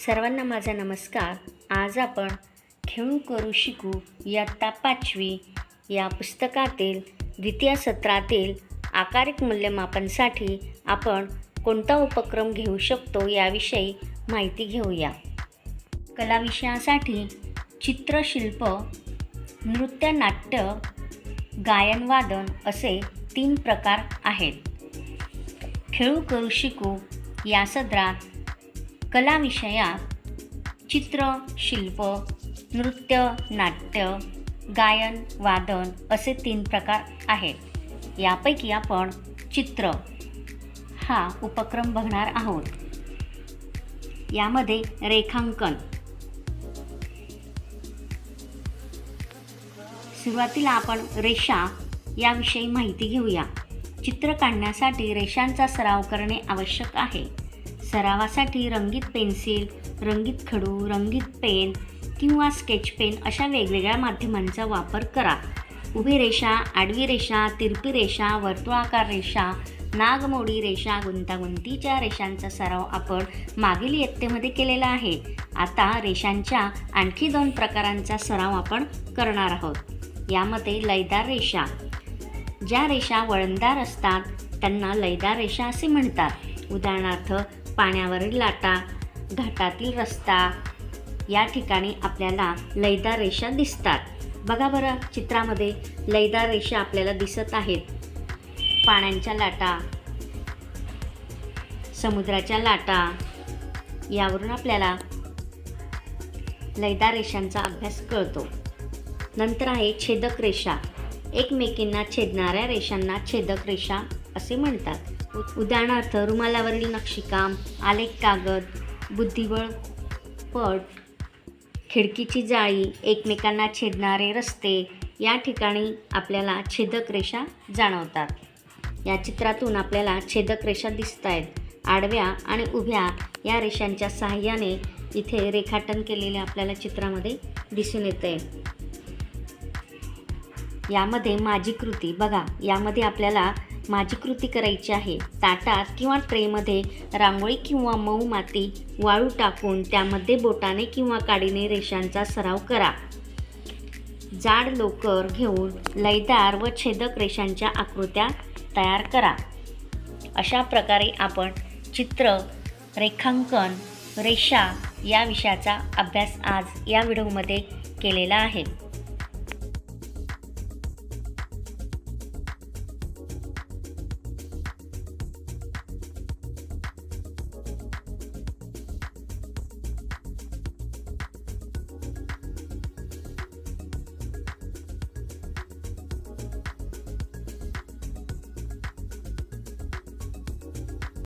सर्वांना माझा नमस्कार. आज आपण खेळू करू शिकू इयत्ता पाचवी या पुस्तकातील द्वितीय सत्रातील आकारिक मूल्यमापनसाठी आपण कोणता उपक्रम घेऊ शकतो याविषयी माहिती घेऊया. कला विषयासाठी चित्रशिल्प नृत्य नाट्य असे तीन प्रकार आहेत. खेळू करू शिकू या सदरात कला विषयात चित्र शिल्प नृत्य नाट्य गायन वादन असे तीन प्रकार आहेत. यापैकी आपण चित्र हा उपक्रम बघणार आहोत. यामध्ये रेखांकन. सुरुवातीला आपण रेषा याविषयी माहिती घेऊया. चित्र काढण्यासाठी रेषांचा सराव करणे आवश्यक आहे. सरावासाठी रंगीत पेन्सिल रंगीत खडू रंगीत पेन किंवा स्केच पेन अशा वेगवेगळ्या माध्यमांचा वापर करा. उभी रेषा आडवी रेषा तिरपी रेषा वर्तुळाकार रेषा नागमोडी रेषा गुंतागुंतीच्या रेषांचा सराव आपण मागील इयत्तेमध्ये केलेला आहे. आता रेषांच्या आणखी दोन प्रकारांचा सराव आपण करणार आहोत. यामध्ये लयदार रेषा. ज्या रेषा वळणदार असतात त्यांना लयदार रेषा असे म्हणतात. उदाहरणार्थ पाण्यावरील लाटा घाटातील रस्ता या ठिकाणी आपल्याला लयदार रेषा दिसतात. बघा बरं चित्रामध्ये लयदार रेषा आपल्याला दिसत आहेत. पाण्याच्या लाटा समुद्राच्या लाटा यावरून आपल्याला लयदार रेषांचा अभ्यास कळतो. नंतर आहे छेदक रेषा. एकमेकींना छेदणाऱ्या रेषांना छेदक रेषा असे म्हणतात. उदाहरणार्थ रुमालावरील नक्षीकाम आलेख कागद बुद्धिबळ पट खिडकीची जाळी एकमेकांना छेदणारे रस्ते या ठिकाणी आपल्याला छेदक रेषा जाणवतात. या चित्रातून आपल्याला छेदक रेषा दिसत आहेत आडव्या आणि उभ्या या रेषांच्या सहाय्याने इथे रेखाटन केलेले आपल्याला चित्रामध्ये दिसून येते यामध्ये माझी कृती. बघा यामध्ये आपल्याला माझी कृती करायची आहे. ताटात किंवा ट्रेमध्ये रांगोळी किंवा मऊ माती वाळू टाकून त्यामध्ये बोटाने किंवा काडीने रेषांचा सराव करा. जाड लोकर घेऊन लयदार व छेदक रेषांच्या आकृत्या तयार करा. अशा प्रकारे आपण चित्र रेखांकन रेषा या विषयाचा अभ्यास आज या व्हिडिओमध्ये केलेला आहे.